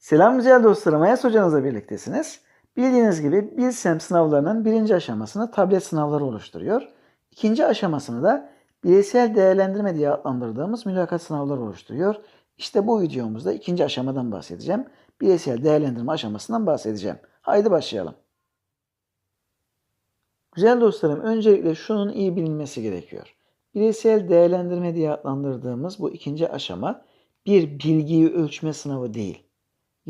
Selam güzel dostlarım. Ayas hocanızla birliktesiniz. Bildiğiniz gibi Bilsem sınavlarının birinci aşamasını tablet sınavları oluşturuyor. İkinci aşamasını da bireysel değerlendirme diye adlandırdığımız mülakat sınavları oluşturuyor. İşte bu videomuzda ikinci aşamadan bahsedeceğim. Bireysel değerlendirme aşamasından bahsedeceğim. Haydi başlayalım. Güzel dostlarım, öncelikle şunun iyi bilinmesi gerekiyor. Bireysel değerlendirme diye adlandırdığımız bu ikinci aşama bir bilgiyi ölçme sınavı değil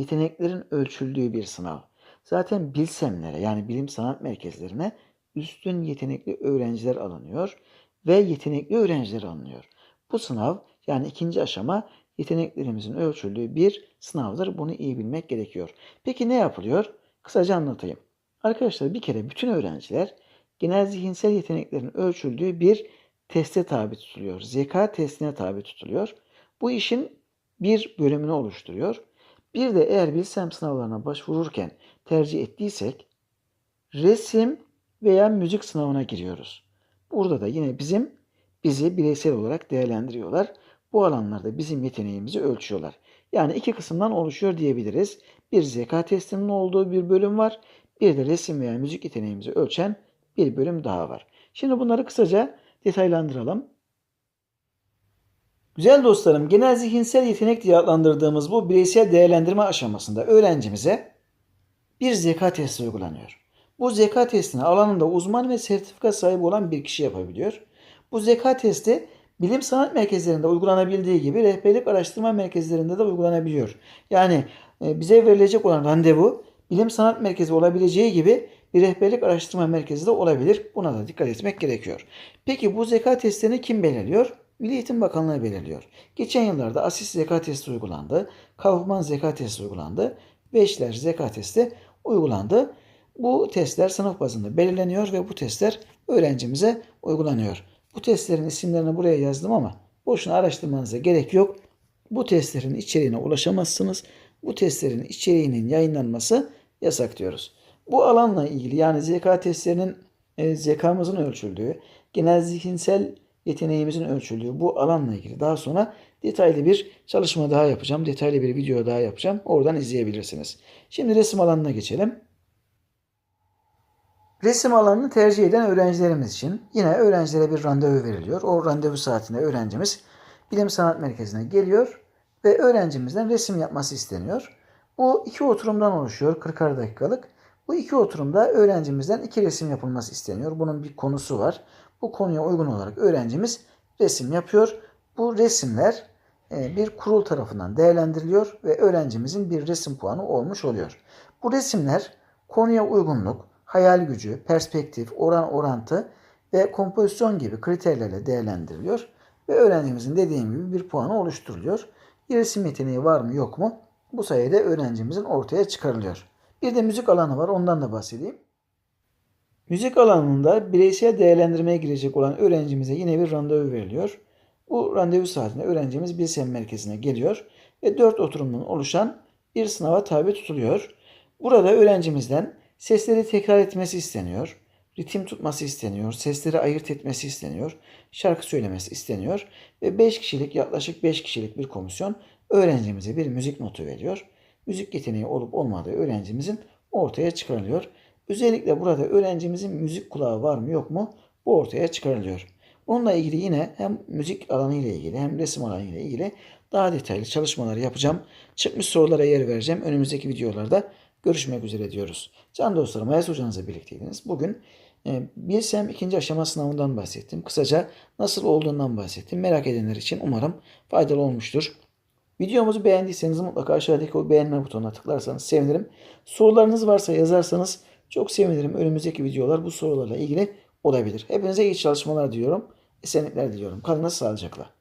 yeteneklerin ölçüldüğü bir sınav. Zaten bilsemlere yani bilim sanat merkezlerine üstün yetenekli öğrenciler alınıyor ve yetenekli öğrenciler alınıyor. Bu sınav yani ikinci aşama yeteneklerimizin ölçüldüğü bir sınavdır. Bunu iyi bilmek gerekiyor. Peki ne yapılıyor? Kısaca anlatayım. Arkadaşlar bir kere bütün öğrenciler genel zihinsel yeteneklerin ölçüldüğü bir teste tabi tutuluyor. Zeka testine tabi tutuluyor. Bu işin bir bölümünü oluşturuyor. Bir de eğer bilsem sınavlarına başvururken tercih ettiysek resim veya müzik sınavına giriyoruz. Burada da yine bizim bizi bireysel olarak değerlendiriyorlar. Bu alanlarda bizim yeteneğimizi ölçüyorlar. Yani iki kısımdan oluşuyor diyebiliriz. Bir zeka testinin olduğu bir bölüm var. Bir de resim veya müzik yeteneğimizi ölçen bir bölüm daha var. Şimdi bunları kısaca detaylandıralım. Güzel dostlarım, genel zihinsel yetenek diye adlandırdığımız bu bireysel değerlendirme aşamasında öğrencimize bir zeka testi uygulanıyor. Bu zeka testini alanında uzman ve sertifika sahibi olan bir kişi yapabiliyor. Bu zeka testi bilim sanat merkezlerinde uygulanabildiği gibi rehberlik araştırma merkezlerinde de uygulanabiliyor. Yani e, bize verilecek olan randevu bilim sanat merkezi olabileceği gibi bir rehberlik araştırma merkezi de olabilir. Buna da dikkat etmek gerekiyor. Peki bu zeka testini kim belirliyor? Milli Eğitim Bakanlığı belirliyor. Geçen yıllarda ASIS zeka testi uygulandı. Kaufman zeka testi uygulandı. Beşler zeka testi uygulandı. Bu testler sınıf bazında belirleniyor ve bu testler öğrencimize uygulanıyor. Bu testlerin isimlerini buraya yazdım ama boşuna araştırmanıza gerek yok. Bu testlerin içeriğine ulaşamazsınız. Bu testlerin içeriğinin yayınlanması yasak diyoruz. Bu alanla ilgili yani zeka testlerinin e, zekamızın ölçüldüğü, genel zihinsel yeteneğimizin ölçüldüğü bu alanla ilgili daha sonra detaylı bir çalışma daha yapacağım. Detaylı bir video daha yapacağım. Oradan izleyebilirsiniz. Şimdi resim alanına geçelim. Resim alanını tercih eden öğrencilerimiz için yine öğrencilere bir randevu veriliyor. O randevu saatinde öğrencimiz bilim sanat merkezine geliyor ve öğrencimizden resim yapması isteniyor. Bu iki oturumdan oluşuyor 40'ar dakikalık. Bu iki oturumda öğrencimizden iki resim yapılması isteniyor. Bunun bir konusu var. Bu konuya uygun olarak öğrencimiz resim yapıyor. Bu resimler e, bir kurul tarafından değerlendiriliyor ve öğrencimizin bir resim puanı olmuş oluyor. Bu resimler konuya uygunluk, hayal gücü, perspektif, oran orantı ve kompozisyon gibi kriterlerle değerlendiriliyor ve öğrencimizin dediğim gibi bir puanı oluşturuluyor. Bir resim yeteneği var mı yok mu? Bu sayede öğrencimizin ortaya çıkarılıyor. Bir de müzik alanı var ondan da bahsedeyim. Müzik alanında bireysel değerlendirmeye girecek olan öğrencimize yine bir randevu veriliyor. Bu randevu saatinde öğrencimiz Bilsem merkezine geliyor ve 4 oturumdan oluşan bir sınava tabi tutuluyor. Burada öğrencimizden sesleri tekrar etmesi isteniyor, ritim tutması isteniyor, sesleri ayırt etmesi isteniyor, şarkı söylemesi isteniyor ve 5 kişilik yaklaşık 5 kişilik bir komisyon öğrencimize bir müzik notu veriyor. Müzik yeteneği olup olmadığı öğrencimizin ortaya çıkarılıyor. Özellikle burada öğrencimizin müzik kulağı var mı yok mu bu ortaya çıkarılıyor. Bununla ilgili yine hem müzik alanı ile ilgili hem resim alanı ile ilgili daha detaylı çalışmalar yapacağım. Çıkmış sorulara yer vereceğim. Önümüzdeki videolarda görüşmek üzere diyoruz. Can dostlarım Ayas hocanızla birlikteydiniz. Bugün e, Bilsem ikinci aşama sınavından bahsettim. Kısaca nasıl olduğundan bahsettim. Merak edenler için umarım faydalı olmuştur. Videomuzu beğendiyseniz mutlaka aşağıdaki o beğenme butonuna tıklarsanız sevinirim. Sorularınız varsa yazarsanız çok sevinirim. Önümüzdeki videolar bu sorularla ilgili olabilir. Hepinize iyi çalışmalar diliyorum. Esenlikler diliyorum. Kalınız sağlıcakla.